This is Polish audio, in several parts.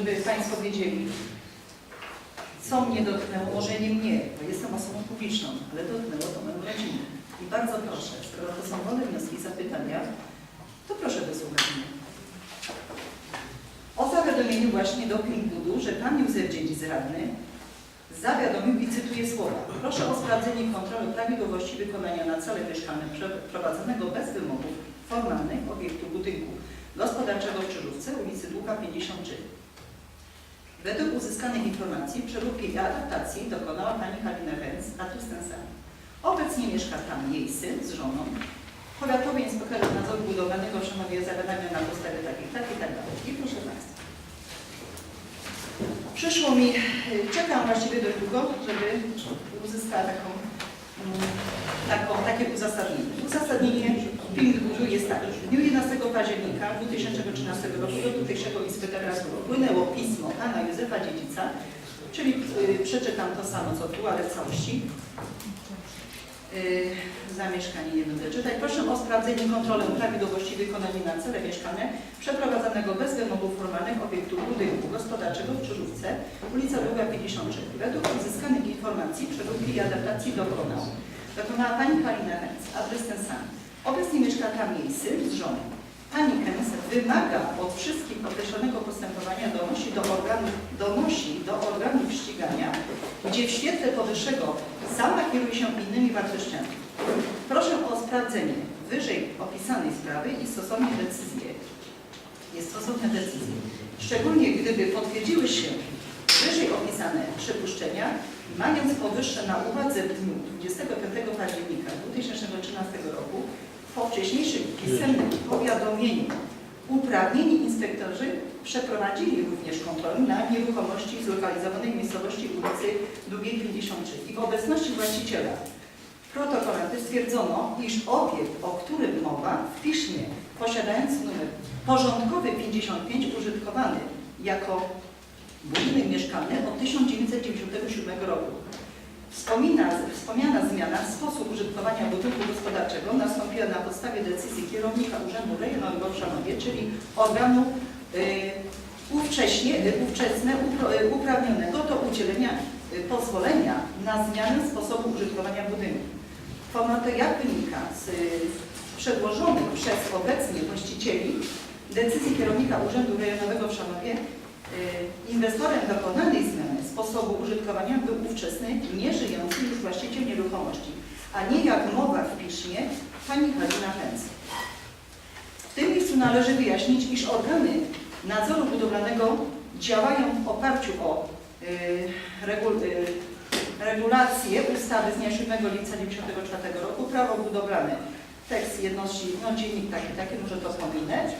żeby Państwo wiedzieli, co mnie dotknęło, może nie mnie, bo jestem osobą publiczną, ale dotknęło to moją rodzinę. I bardzo proszę, skoro to są wolne wnioski i zapytania, to proszę wysłuchać mnie. O zawiadomieniu właśnie do Pilbudu, że pan Józef Dziedzic radny zawiadomił i cytuję słowa. Proszę o sprawdzenie kontroli prawidłowości wykonania na cele mieszkalne prowadzonego bez wymogów formalnych obiektu budynku gospodarczego w Czyżówce, ulicy Długa 53. Według uzyskanych informacji przeróbki i adaptacji dokonała pani Halina Renz, adres ten sam. Obecnie mieszka tam jej syn z żoną. Powiatowy inspektor nadzoru budowlanego szanowuje zawiadamia na podstawie takich, tak i tak dalej. I proszę Państwa. Przyszło mi, czekam właściwie dość długo, żeby uzyskała taką, mm, taką, takie uzasadnienie. Uzasadnienie Pilbudu jest takie. W dniu 11 października 2013 roku do tutejszego inspektora wpłynęło pismo pana Józefa Dziedzica, czyli y, przeczytam to samo co tu, ale w całości. Y, zamieszkanie nie będę czytać. Proszę o sprawdzenie kontrolę prawidłowości wykonania na cele mieszkalne przeprowadzanego bez wymogów formalnych obiektu budynku gospodarczego w Czyżówce, ulica Długa 53. Według uzyskanych informacji przeróbki i adaptacji dokonał. Dokonała pani Halina Hens, adres ten sam. Obecnie mieszka tam jej syn z żoną. Pani Hens wymaga od wszystkich określonego postępowania donosi do organów, donosi do organów ścigania, gdzie w świetle powyższego sama kieruje się innymi wartościami. Proszę o sprawdzenie wyżej opisanej sprawy i stosowne decyzje. Jest stosowne decyzje. Szczególnie gdyby potwierdziły się wyżej opisane przypuszczenia, mając powyższe na uwadze w dniu 25 października 2013 roku po wcześniejszym pisemnym powiadomieniu uprawnieni inspektorzy przeprowadzili również kontrolę na nieruchomości zlokalizowanej w miejscowości ulicy Długiej 53 i w obecności właściciela protokolanty stwierdzono, iż obiekt, o którym mowa w piśmie posiadający numer porządkowy 55 użytkowany jako budynek mieszkalny od 1997 roku. Wspomina, wspomniana zmiana w sposób użytkowania budynku gospodarczego nastąpiła na podstawie decyzji kierownika Urzędu Rejonowego w Szanowie, czyli organu y, ówcześnie, y, ówczesne y, uprawnionego do udzielenia y, pozwolenia na zmianę sposobu użytkowania budynku. Ponadto jak wynika z y, przedłożonych przez obecnie właścicieli decyzji kierownika Urzędu Rejonowego w Szanowie, inwestorem dokonanej zmiany sposobu użytkowania był ówczesny, nieżyjący już właściciel nieruchomości, a nie jak mowa w piśmie pani Halina Hens. W tym miejscu należy wyjaśnić, iż organy nadzoru budowlanego działają w oparciu o y, regul, y, regulacje ustawy z dnia 7 lipca 1994 roku, prawo budowlane. Tekst jedności, no dziennik taki, taki, może to pominę.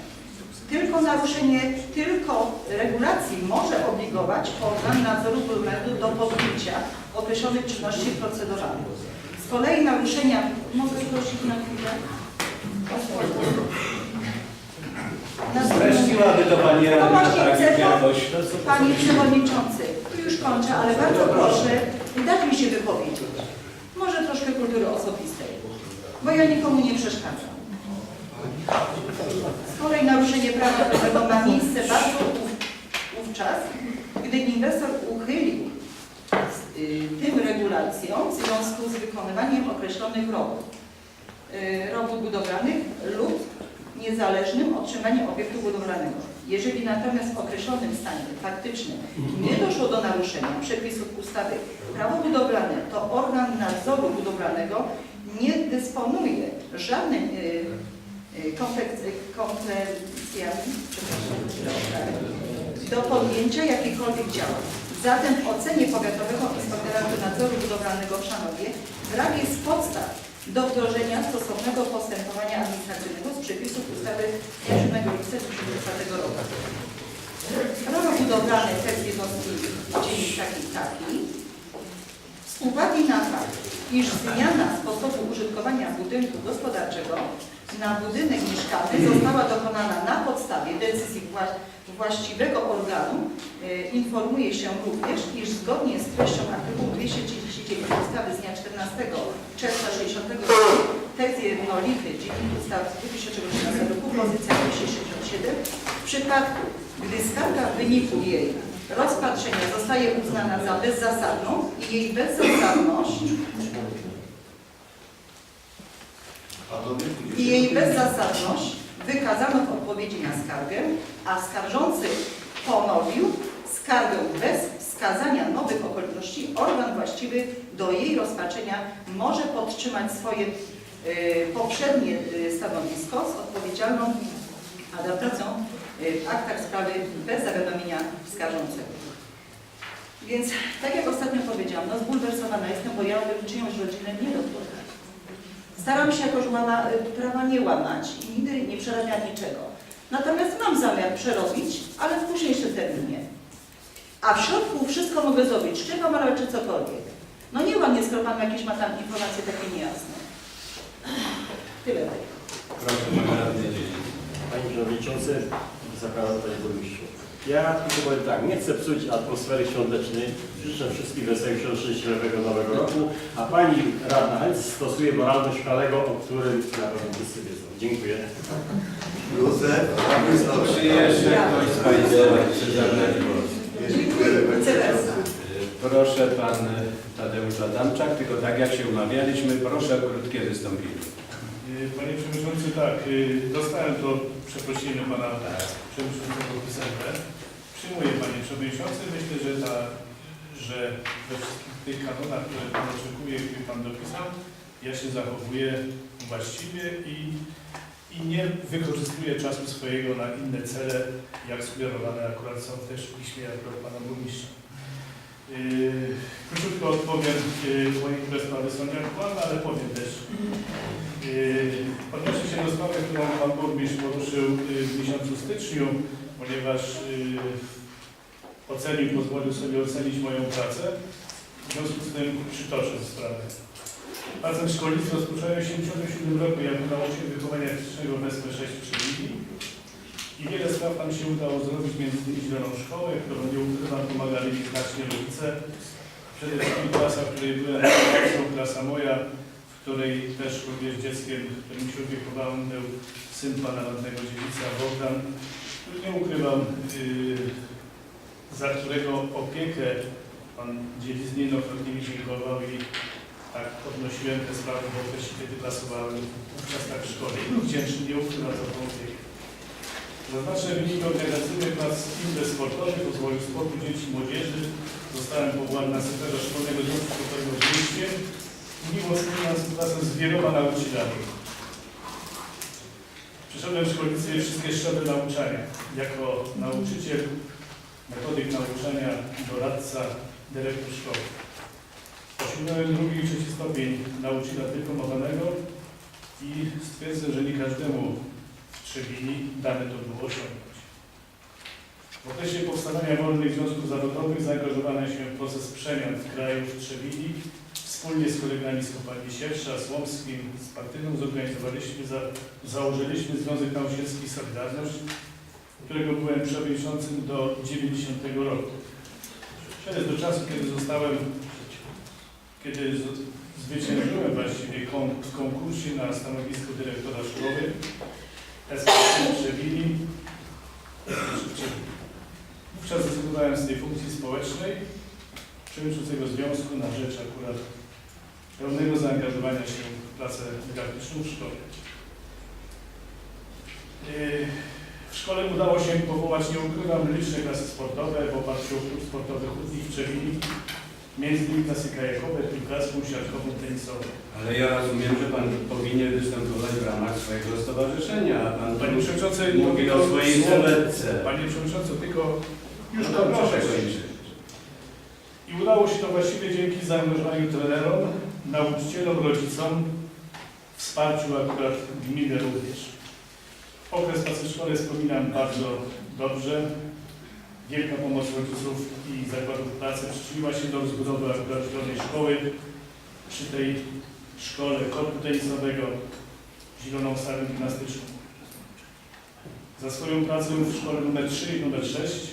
Tylko naruszenie, tylko regulacji może obligować organ nadzoru budowlanego do podjęcia określonych czynności proceduralnych. Z kolei naruszenia, mogę prosić na chwilę? Streściłaby to Pani No Radna właśnie tak jakoś. Panie Przewodniczący, tu już kończę, ale bardzo proszę dać mi się wypowiedzieć. Może troszkę kultury osobistej, bo ja nikomu nie przeszkadzam. Z kolei naruszenie prawa prawnego ma miejsce bardzo wów- wówczas, gdy inwestor uchylił y, tym regulacjom w związku z wykonywaniem określonych robót. Y, robót budowlanych lub niezależnym otrzymaniem obiektu budowlanego. Jeżeli natomiast w określonym stanie faktycznym nie doszło do naruszenia przepisów ustawy prawo budowlane, to organ nadzoru budowlanego nie dysponuje żadnym y, kompetencjami przepraszam, do podjęcia jakichkolwiek działań. Zatem w ocenie Powiatowego Inspektora Nadzoru Budowlanego w Szanowie brak jest podstaw do wdrożenia stosownego postępowania administracyjnego z przepisów ustawy z dnia 7 lipca 2004 roku. Prawo budowlane, tekst jednostki dziennik taki taki. Z uwagi na fakt, iż zmiana sposobu użytkowania budynku gospodarczego na budynek mieszkalny została dokonana na podstawie decyzji wła- właściwego organu, e, informuje się również, iż zgodnie z treścią artykułu 239 ustawy z dnia 14 czerwca 60 roku, tekst jednolity Dziennik Ustawy z 2013 roku, pozycja 267, w przypadku gdy skarga w wyniku jej rozpatrzenia zostaje uznana za bezzasadną i jej bezzasadność i jej bezzasadność wykazano w odpowiedzi na skargę, a skarżący ponowił skargę bez wskazania nowych okoliczności, organ właściwy do jej rozpatrzenia może podtrzymać swoje y, poprzednie y, stanowisko z odpowiedzialną adaptacją y, w aktach sprawy bez zawiadomienia skarżącego. Więc, tak jak ostatnio powiedziałam, no zbulwersowana jestem, bo ja bym czyjąś rodzinę nie dotknęła. Staram się jakoś łama, y, prawa nie łamać i nigdy nie przerabiam niczego. Natomiast mam zamiar przerobić, ale w późniejszym terminie. A w środku wszystko mogę zrobić, szczypam, ale czy cokolwiek. No nie ładnie skropam jakieś ma tam informacje takie niejasne. Tyle. Proszę, pan radny. Panie Przewodniczący, zakładam Panie Burmistrzu. Ja tylko powiem tak, nie chcę psuć atmosfery świątecznej. Życzę wszystkim świąt szczęśliwego Nowego Roku, a Pani Radna Heinz stosuje moralność Kalego, o którym na pewno wszyscy wiedzą. Dziękuję. Józef, jeszcze ktoś z Państwa. Proszę Pan Tadeusz Adamczak, tylko tak jak się umawialiśmy, proszę o krótkie wystąpienie. Y, Panie Przewodniczący, tak, y, dostałem to przeprosiny Pana Przewodniczącego pisemne. Przyjmuję Panie Przewodniczący. Myślę, że, ta, że we wszystkich tych kanonach, które Pan oczekuje, które Pan dopisał, ja się zachowuję właściwie i, i nie wykorzystuję czasu swojego na inne cele, jak sugerowane akurat są też w piśmie akurat Pana Burmistrza. Yy, Króciutko odpowiem, yy, niektóre sprawy są nieaktualne, ale powiem też. Yy, Odniosę się do sprawy, którą Pan Burmistrz poruszył yy, w miesiącu styczniu, ponieważ yy, ocenił, pozwolił sobie ocenić moją pracę. W związku z tym przytoczę sprawę. Pracę w szkolnictwie rozpocząłem w 1977 roku jako nauczyciel wychowania fizycznego w SP6 w Trzebini. I wiele spraw tam się udało zrobić, między innymi zieloną szkołę, którą nie ukrywam, pomagali mi znacznie rodzice. Przede wszystkim klasa, w której byłem, klasa moja, w której też również dzieckiem, którym się opiekowałem, był syn pana radnego dziedzica Bogdan, który nie ukrywam, yy, za którego opiekę pan dziedzic niejednokrotnie dziękował i tak podnosiłem te sprawy w okresie, kiedy pracowałem wówczas tak w szkole. I wdzięczny, nie za tą opiekę. Zaznaczę wyniki organizacyjne prac innych sportowych, rozwoju sportu dzieci i młodzieży. Zostałem powołany na sekretarza Szkolnego Związku Sportowego w Mieście wspólna współpracę z wieloma nauczycielami. Przeszedłem w szkolnictwie wszystkie szczeble nauczania. Jako nauczyciel, metodyk nauczania, doradca, dyrektor szkoły. Osiągnąłem drugi i trzeci stopień nauczyciela dyplomowanego i stwierdzę, że nie każdemu w Trzebini dane to było osiągnąć. W okresie powstawania wolnych związków zawodowych zaangażowano się w proces przemian w kraju w Trzebini. Wspólnie z kolegami z kopalni Siersza, Słomskim, z Partyną zorganizowaliśmy, za, założyliśmy Związek Nauczycielski Solidarność, którego byłem przewodniczącym do 90 roku. Jest do czasu, kiedy zostałem, kiedy zwyciężyłem właściwie w konkursie na stanowisko dyrektora szkoły SPC Trzebini. Wówczas zrezygnowałem z tej funkcji społecznej przewodniczącego związku na rzecz akurat pełnego zaangażowania się w pracę dydaktyczną w szkole. Yy, W szkole udało się powołać, nie ukrywam, liczne klasy sportowe w oparciu o klub sportowy Hutnik w Trzebini, między innymi klasy kajakową, piłkarską, siatkową, tenisową. Ale ja rozumiem, że Pan powinien występować w ramach swojego stowarzyszenia, a Pan Panie Przewodniczący, mówi o swojej słowo- sylwetce. Panie Przewodniczący, tylko już No to kończę. proszę kończyć. I udało się to właściwie dzięki zaangażowaniu trenerom, nauczycielom, rodzicom, wsparciu akurat gminy również. Okres pracy w szkole wspominam bardzo dobrze. Wielka pomoc rodziców i zakładów pracy przyczyniła się do rozbudowy akurat szkoły. Przy tej szkole korpu tenisowego, zieloną salę gimnastyczną. Za swoją pracę w szkole nr 3 i nr 6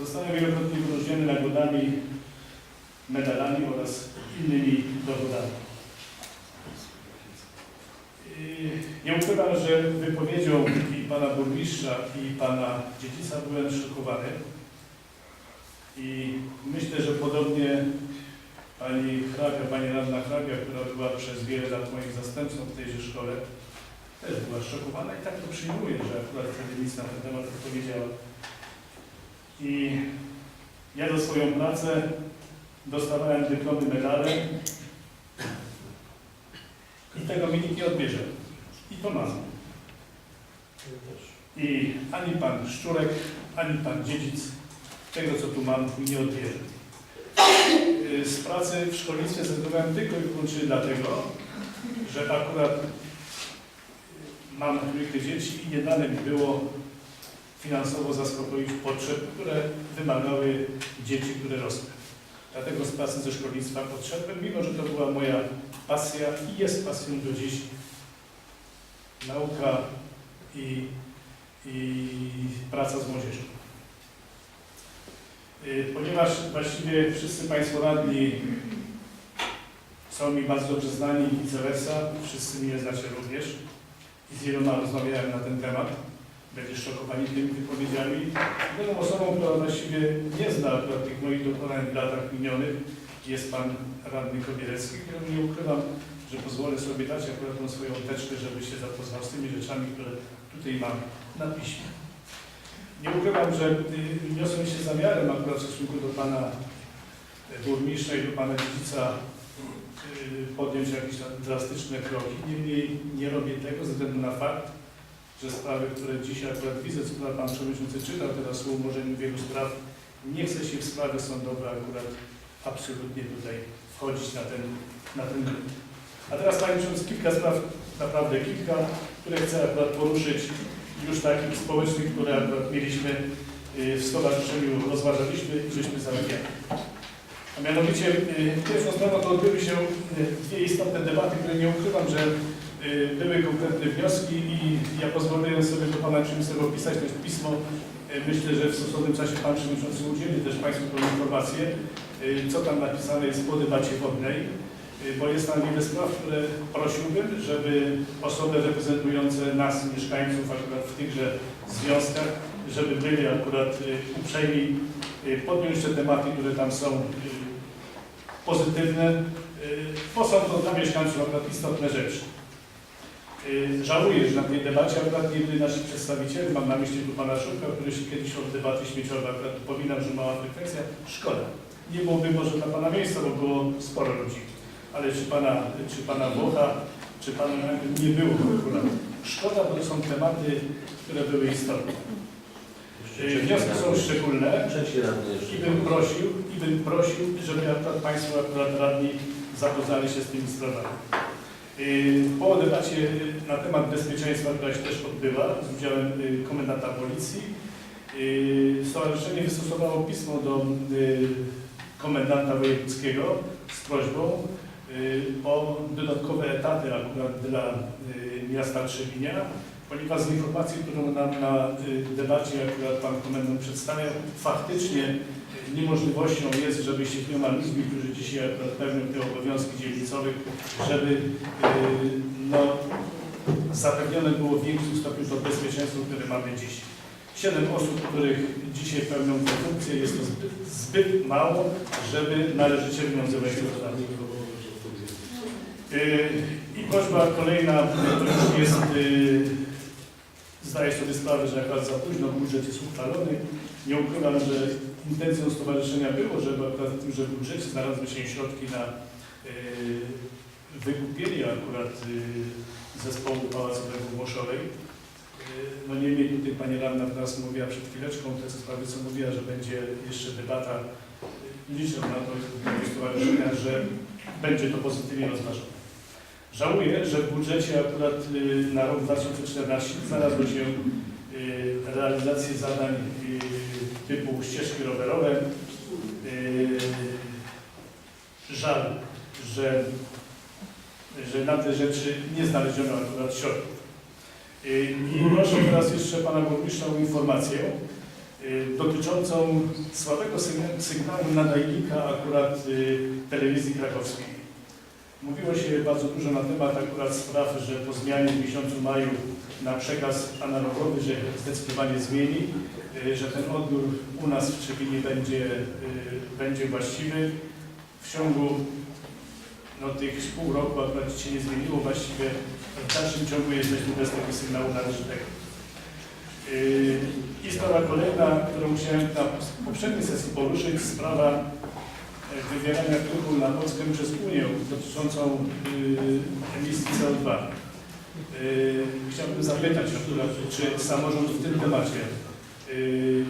Zostałem wielokrotnie wyróżniony nagrodami, medalami oraz innymi dowodami. Yy, Nie ukrywam, że wypowiedzią i pana burmistrza i pana dziedzica byłem szokowany. I myślę, że podobnie pani hrabia, pani radna hrabia, która była przez wiele lat moim zastępcą w tejże szkole, też była szokowana i tak to przyjmuję, że akurat wtedy nic na ten temat nie powiedziała. I ja za swoją pracę dostawałem dyplomy, medale i tego mi nikt nie odbierze. I to. I ani pan Szczurek, ani pan Dziedzic tego, co tu mam, nie odbierze. Y, Z pracy w szkolnictwie zrezygnowałem tylko i wyłącznie dlatego, że akurat mam trójkę dzieci i nie dane mi było finansowo zaspokoić potrzeb, które wymagały dzieci, które rosły. Dlatego z pracy ze szkolnictwa podszedłem, mimo że to była moja pasja i jest pasją do dziś. Nauka i, i praca z młodzieżą. Y, Ponieważ właściwie wszyscy Państwo radni są mi bardzo dobrze znani i vice versa, wszyscy mnie znacie również i z wieloma rozmawiałem na ten temat, będziesz szokowani tymi wypowiedziami. Jedną osobą, która właściwie nie zna akurat tych moich dokonań w latach minionych jest Pan Radny Kobierecki, któremu nie ukrywam, że pozwolę sobie dać akurat tą swoją teczkę, żeby się zapoznał z tymi rzeczami, które tutaj mam na piśmie. Nie ukrywam, że y, niosłem się zamiarem akurat w stosunku do Pana y, Burmistrza i do Pana Dziedzica y, podjąć jakieś drastyczne kroki. Niemniej nie robię tego ze względu na fakt, że sprawy, które dzisiaj akurat widzę, co Pan Przewodniczący czytał teraz o umorzeniu wielu spraw, nie chcę się w sprawy sądowe akurat absolutnie tutaj wchodzić na ten, na ten grunt. A teraz Panie Przewodniczący, kilka spraw, naprawdę kilka, które chcę akurat poruszyć już takich społecznych, które akurat mieliśmy y, w stowarzyszeniu, rozważaliśmy żeśmy załatwiali. A mianowicie y, pierwszą sprawą to odbyły się y, dwie istotne debaty, które nie ukrywam, że były konkretne wnioski i ja pozwoliłem sobie do Pana Przemysłowego opisać też pismo. Y, Myślę, że w stosownym czasie Pan Przewodniczący udzieli też Państwu tą informację, y, co tam napisane jest po debacie wodnej, y, bo jest tam wiele spraw, które prosiłbym, żeby osoby reprezentujące nas, mieszkańców akurat w tychże związkach, żeby byli akurat y, uprzejmi y, podjąć te tematy, które tam są y, pozytywne, y, bo są to dla mieszkańców akurat istotne rzeczy. Y, Żałuję, że na tej debacie akurat nie byli nasi przedstawiciele, mam na myśli tu pana Szulka, który się kiedyś od debaty śmieciowej akurat upominał, że mała frekwencja. Szkoda. Nie byłoby może dla pana miejsca, bo było sporo ludzi. Ale czy pana, czy pana Włocha, czy pana nie było akurat. Szkoda, bo to są tematy, które były istotne. Y, Wnioski są szczególne. I bym prosił, i bym prosił, żeby akurat Państwo akurat radni zapoznali się z tymi sprawami. Yy, Po debacie na temat bezpieczeństwa, która się też odbyła z udziałem yy, komendanta policji, yy, stowarzyszenie wystosowało pismo do komendanta wojewódzkiego z prośbą o dodatkowe etaty akurat dla miasta Trzebinia, ponieważ z informacji, którą nam na y, debacie akurat Pan Komendant przedstawiał, faktycznie y, niemożliwością jest, żeby siedmioma ludźmi, którzy dzisiaj pełnią te obowiązki dzielnicowych, żeby y, no, zapewnione było w większym stopniu to bezpieczeństwo, które mamy dziś. Siedem osób, których dzisiaj pełnią te funkcje, jest to zbyt, zbyt mało, żeby należycie wywiązywać podatki. Yy, I prośba kolejna, to już jest, yy, zdaję sobie sprawę, że akurat za późno budżet jest uchwalony. Nie ukrywam, że intencją stowarzyszenia było, żeby akurat w tymże budżecie znalazły się środki na yy, wykupienie akurat yy, zespołu pałacowego w Moszowej. Yy, No niemniej tutaj Pani Radna teraz mówiła przed chwileczką, te sprawy co mówiła, że będzie jeszcze debata. Liczę na to w stowarzyszenia, że będzie to pozytywnie rozważone. Żałuję, że w budżecie akurat y, na rok 2014 znalazły się realizacje zadań y, typu ścieżki rowerowe. Y, Żal, że, że na te rzeczy nie znaleziono akurat środków. I proszę teraz jeszcze Pana Burmistrza o informację dotyczącą słabego sygna- sygnału nadajnika akurat telewizji krakowskiej. Mówiło się bardzo dużo na temat akurat spraw, że po zmianie w miesiącu maju na przekaz analogowy, że zdecydowanie zmieni, y, że ten odbiór u nas w Trzebini będzie, y, będzie właściwy. W ciągu no, tych pół roku akurat się nie zmieniło, właściwie w dalszym ciągu jesteśmy bez tego sygnału należytego. Yy, I sprawa kolejna, którą musiałem na poprzedniej sesji poruszyć, sprawa wywierania wpływu na Polskę przez Unię dotyczącą yy, emisji CO2. Yy, Chciałbym zapytać czy samorząd w tym temacie, yy,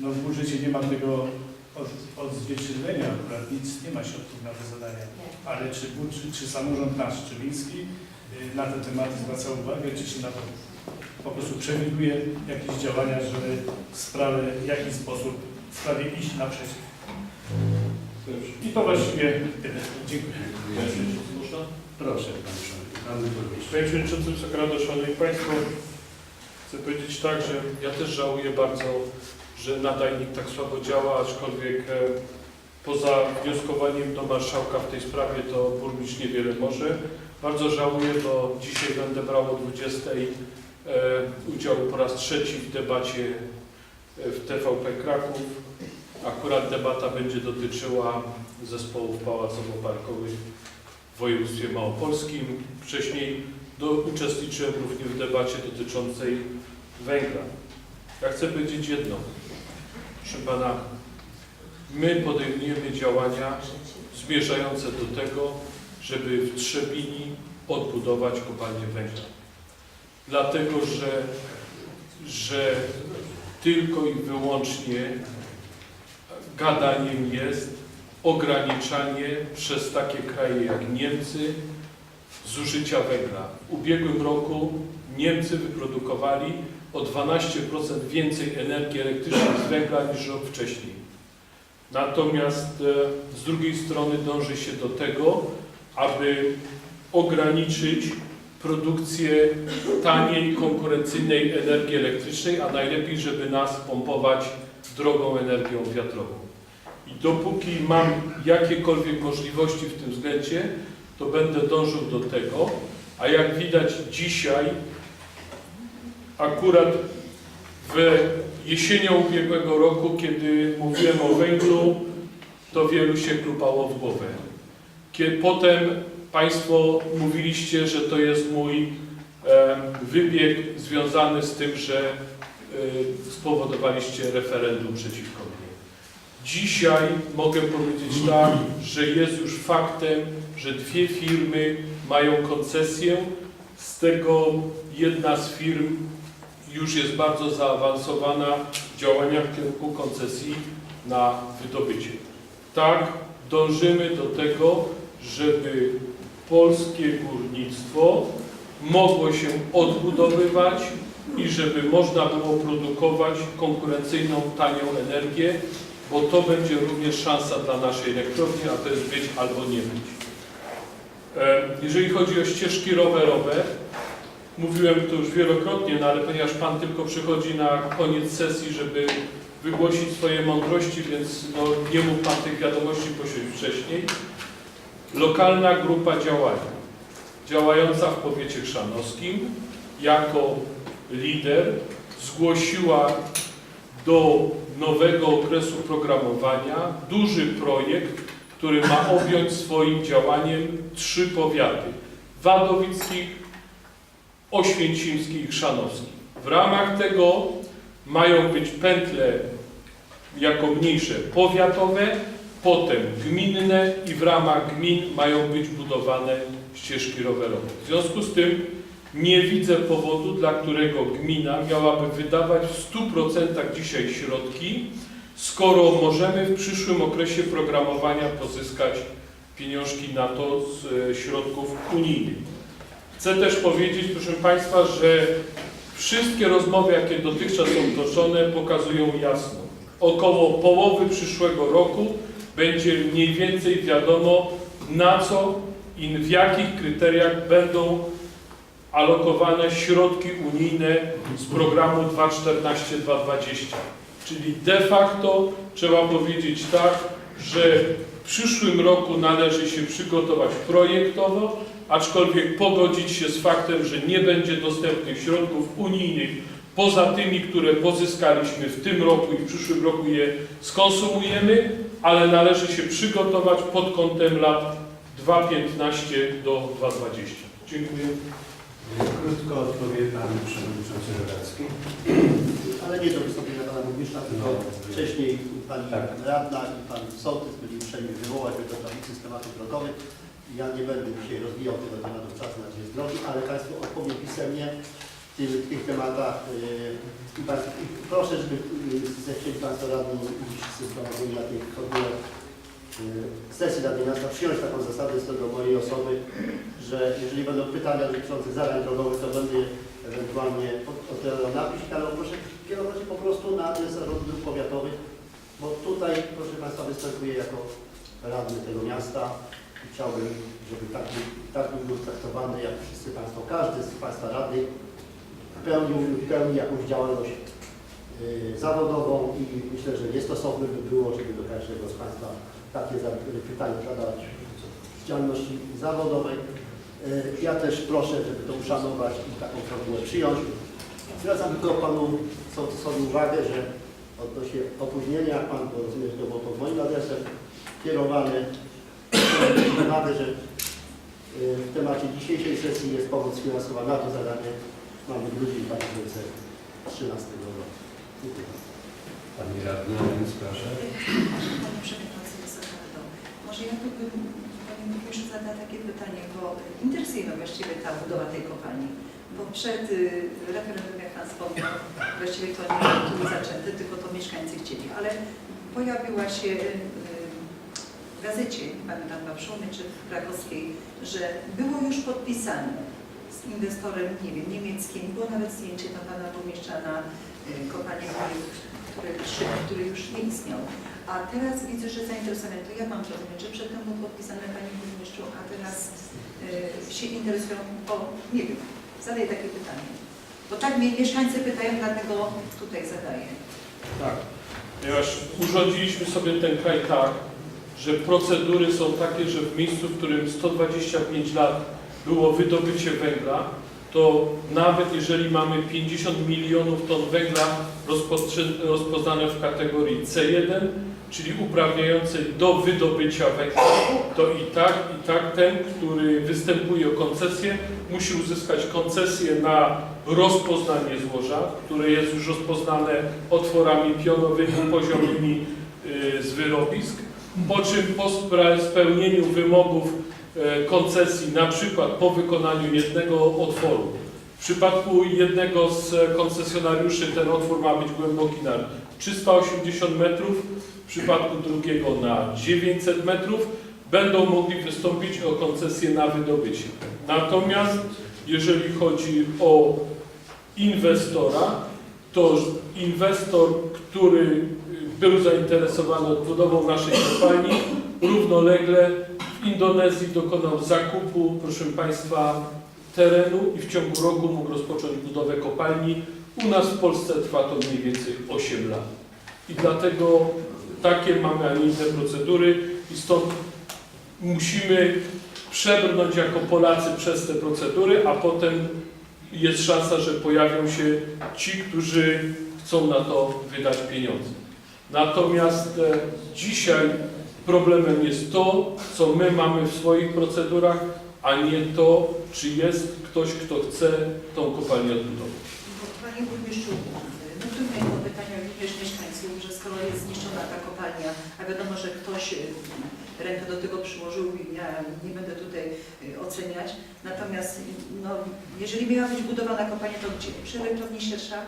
no w budżecie nie ma tego od, odzwierciedlenia, akurat nic, nie ma środków na te zadania, ale czy, budżet, czy samorząd nasz, Czywiński, yy, na te tematy zwraca uwagę, czy się na to po prostu przewiduje jakieś działania, żeby sprawę w jakiś sposób w sprawie iść naprzeciw. I to właściwie tyle. Dziękuję. Proszę Pan Burmistrz. Panie Przewodniczący, Wysoka Rado, Szanowni Państwo, chcę powiedzieć tak, że ja też żałuję bardzo, że nadajnik tak słabo działa, aczkolwiek e, poza wnioskowaniem do Marszałka w tej sprawie to burmistrz niewiele może. Bardzo żałuję, bo dzisiaj będę brał o 20 e, udział po raz trzeci w debacie e, w TVP Kraków. Akurat debata będzie dotyczyła zespołów pałacowo-parkowych w województwie małopolskim. Wcześniej do, uczestniczyłem również w debacie dotyczącej węgla. Ja chcę powiedzieć jedno. Proszę Pana, my podejmujemy działania zmierzające do tego, żeby w Trzebini odbudować kopalnię węgla. Dlatego, że, że tylko i wyłącznie gadaniem jest ograniczanie przez takie kraje jak Niemcy zużycia węgla. W ubiegłym roku Niemcy wyprodukowali o 12% więcej energii elektrycznej z węgla niż rok wcześniej. Natomiast e, z drugiej strony dąży się do tego, aby ograniczyć produkcję taniej, konkurencyjnej energii elektrycznej, a najlepiej, żeby nas pompować drogą energią wiatrową. I dopóki mam jakiekolwiek możliwości w tym względzie, to będę dążył do tego, a jak widać dzisiaj, akurat w jesienią ubiegłego roku, kiedy mówiłem o węglu, to wielu się klupało w głowę. Kiedy potem Państwo mówiliście, że to jest mój wybieg związany z tym, że y, spowodowaliście referendum przeciwko. Dzisiaj mogę powiedzieć tak, że jest już faktem, że dwie firmy mają koncesję. Z tego jedna z firm już jest bardzo zaawansowana w działaniach w kierunku koncesji na wydobycie. Tak, dążymy do tego, żeby polskie górnictwo mogło się odbudowywać i żeby można było produkować konkurencyjną, tanią energię, bo to będzie również szansa dla naszej elektrowni, a to jest być albo nie być. E, Jeżeli chodzi o ścieżki rowerowe, mówiłem to już wielokrotnie, no ale ponieważ Pan tylko przychodzi na koniec sesji, żeby wygłosić swoje mądrości, więc no, nie mógł Pan tych wiadomości posiąść wcześniej. Lokalna grupa działania, działająca w powiecie chrzanowskim, jako lider zgłosiła do nowego okresu programowania duży projekt, który ma objąć swoim działaniem trzy powiaty. Wadowicki, Oświęcimski i Chrzanowski. W ramach tego mają być pętle jako mniejsze powiatowe, potem gminne i w ramach gmin mają być budowane ścieżki rowerowe. W związku z tym nie widzę powodu, dla którego gmina miałaby wydawać w 100% dzisiaj środki, skoro możemy w przyszłym okresie programowania pozyskać pieniążki na to z e, środków unijnych. Chcę też powiedzieć, proszę Państwa, że wszystkie rozmowy, jakie dotychczas są toczone, pokazują jasno. Około połowy przyszłego roku będzie mniej więcej wiadomo, na co i w jakich kryteriach będą alokowane środki unijne z programu 214-220. Czyli de facto trzeba powiedzieć tak, że w przyszłym roku należy się przygotować projektowo, aczkolwiek pogodzić się z faktem, że nie będzie dostępnych środków unijnych poza tymi, które pozyskaliśmy w tym roku i w przyszłym roku je skonsumujemy, ale należy się przygotować pod kątem lat 2015 do 2020. Dziękuję. Krótko odpowie Pan Przewodniczący Radzki. Ale nie do wystąpienia Pana Burmistrza, tylko No. wcześniej Pani Tak. Radna i Pan Sołtys byli uprzejmi wywołać do tablicy z tematów drogowych. Ja nie będę dzisiaj rozwijał tego tematu czasu na dzień drogi, ale Państwu odpowiem pisemnie w tych, w tych tematach. yy, I Państwo, i proszę, żeby yy, zechcieli Państwo radni iść z zgromadzenia na tych yy, sesji Rady Miasta przyjąć taką zasadę co do mojej osoby, że jeżeli będą pytania dotyczące zadań drogowych, to będę ewentualnie od- od tego napić, ale proszę kierować po prostu na adres Zarządu Dróg Powiatowych, bo tutaj, proszę Państwa, występuję jako radny tego miasta i chciałbym, żeby tak, był- tak traktowany jak wszyscy Państwo. Każdy z Państwa radnych pełnił, pełni jakąś działalność zawodową i myślę, że niestosowne by było, żeby do każdego z Państwa takie pytania zadawać działalności zawodowej. Yy, Ja też proszę, żeby to uszanować i taką formułę przyjąć. Zwracam tylko Panu Sołtysowi uwagę, że odnośnie opóźnienia, Pan to było pod moim adresem kierowane, uwagę, że yy, w temacie dzisiejszej sesji jest pomoc finansowa na to zadanie. Mamy grudzień 2013 roku. Pani Radna, więc proszę. Panie Przewodniczący, Wysoka Rado, może ja tu bym Panie Burmistrzu zadała takie pytanie, bo interesuje mnie właściwie ta budowa tej kopalni. Bo przed y, referendum, wspomniał, właściwie to nie było tu zaczęte, tylko to mieszkańcy chcieli, ale pojawiła się y, w gazecie, nie pamiętam czy w Krakowskiej, że było już podpisane z inwestorem, nie wiem, niemieckim, było nawet zdjęcie tam Pana Burmistrza na y, kopalnię Chojów, który, który już nie istniał. A teraz widzę, że zainteresowanie, to ja mam rozumieć, że przedtem było podpisane Panie Burmistrzu, a teraz y, się interesują, bo nie wiem, zadaję takie pytanie. Bo tak mnie mieszkańcy pytają, dlatego tutaj zadaję. Tak, ponieważ urządziliśmy sobie ten kraj tak, że procedury są takie, że w miejscu, w którym 125 lat było wydobycie węgla, to nawet jeżeli mamy 50 milionów ton węgla rozpoznane w kategorii C1, czyli uprawniającej do wydobycia węgla, to i tak, i tak ten, który występuje o koncesję, musi uzyskać koncesję na rozpoznanie złoża, które jest już rozpoznane otworami pionowymi, poziomymi y, z wyrobisk, po czym po spełnieniu wymogów koncesji, na przykład po wykonaniu jednego otworu, w przypadku jednego z koncesjonariuszy ten otwór ma być głęboki na 380 metrów, w przypadku drugiego na 900 metrów, będą mogli wystąpić o koncesję na wydobycie. Natomiast jeżeli chodzi o inwestora, to inwestor, który był zainteresowany odbudową naszej kopalni, równolegle w Indonezji dokonał zakupu, proszę Państwa, terenu i w ciągu roku mógł rozpocząć budowę kopalni. U nas w Polsce trwa to mniej więcej 8 lat. I dlatego takie mamy, a nie inne procedury i stąd musimy przebrnąć jako Polacy przez te procedury, a potem jest szansa, że pojawią się ci, którzy chcą na to wydać pieniądze. Natomiast e, dzisiaj problemem jest to, co my mamy w swoich procedurach, a nie to, czy jest ktoś, kto chce tą kopalnię odbudować. Panie Burmistrzu, no trudno było pytania również mieszkańców, że skoro jest zniszczona ta kopalnia, a wiadomo, że ktoś y, rękę do tego przyłożył, ja nie będę tutaj y, oceniać. Natomiast no, jeżeli miała być budowana kopalnia, to gdzie? Przy elektrowni Siersza?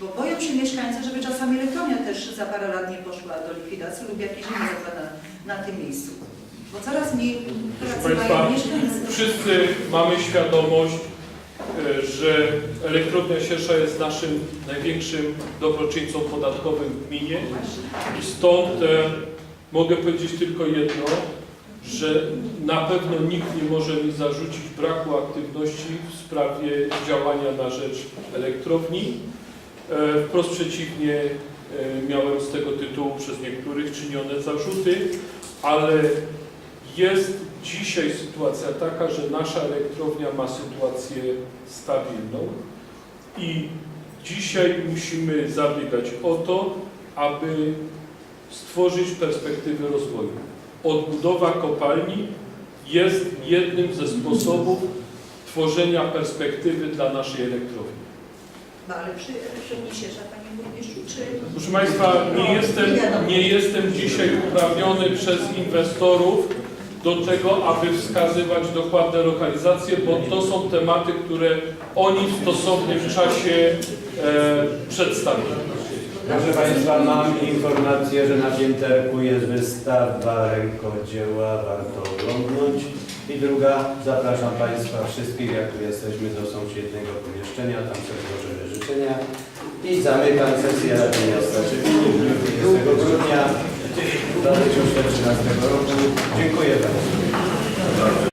Bo boją się mieszkańcy, żeby czasami elektrownia za parę lat nie poszła do likwidacji lub jakieś inne zakłady na, tym miejscu. Bo coraz mniej pracy Państwa, mają mieszkańcy. Wszyscy mamy świadomość, e, że elektrownia Siersza jest naszym największym dobroczyńcą podatkowym w gminie i stąd e, mogę powiedzieć tylko jedno, że na pewno nikt nie może mi zarzucić braku aktywności w sprawie działania na rzecz elektrowni. E, Wprost przeciwnie, miałem z tego tytułu przez niektórych czynione zarzuty, ale jest dzisiaj sytuacja taka, że nasza elektrownia ma sytuację stabilną i dzisiaj musimy zabiegać o to, aby stworzyć perspektywy rozwoju. Odbudowa kopalni jest jednym ze sposobów tworzenia perspektywy dla naszej elektrowni. No ale przy efekcie Misierza, Panie Burmistrzu, czy... Proszę Państwa, nie jestem, nie jestem dzisiaj uprawniony przez inwestorów do tego, aby wskazywać dokładne lokalizacje, bo to są tematy, które oni w stosownym czasie e, przedstawią. Proszę Państwa, mam informację, że na Pięterku jest wystawa rękodzieła, warto oglądnąć. I druga, zapraszam Państwa wszystkich, jak tu jesteśmy, do sąsiedniego pomieszczenia, tam sobie złożymy życzenia. I zamykam sesję Rady Miasta Szybki w dniu 20 grudnia 2013 roku. Dziękuję Państwu.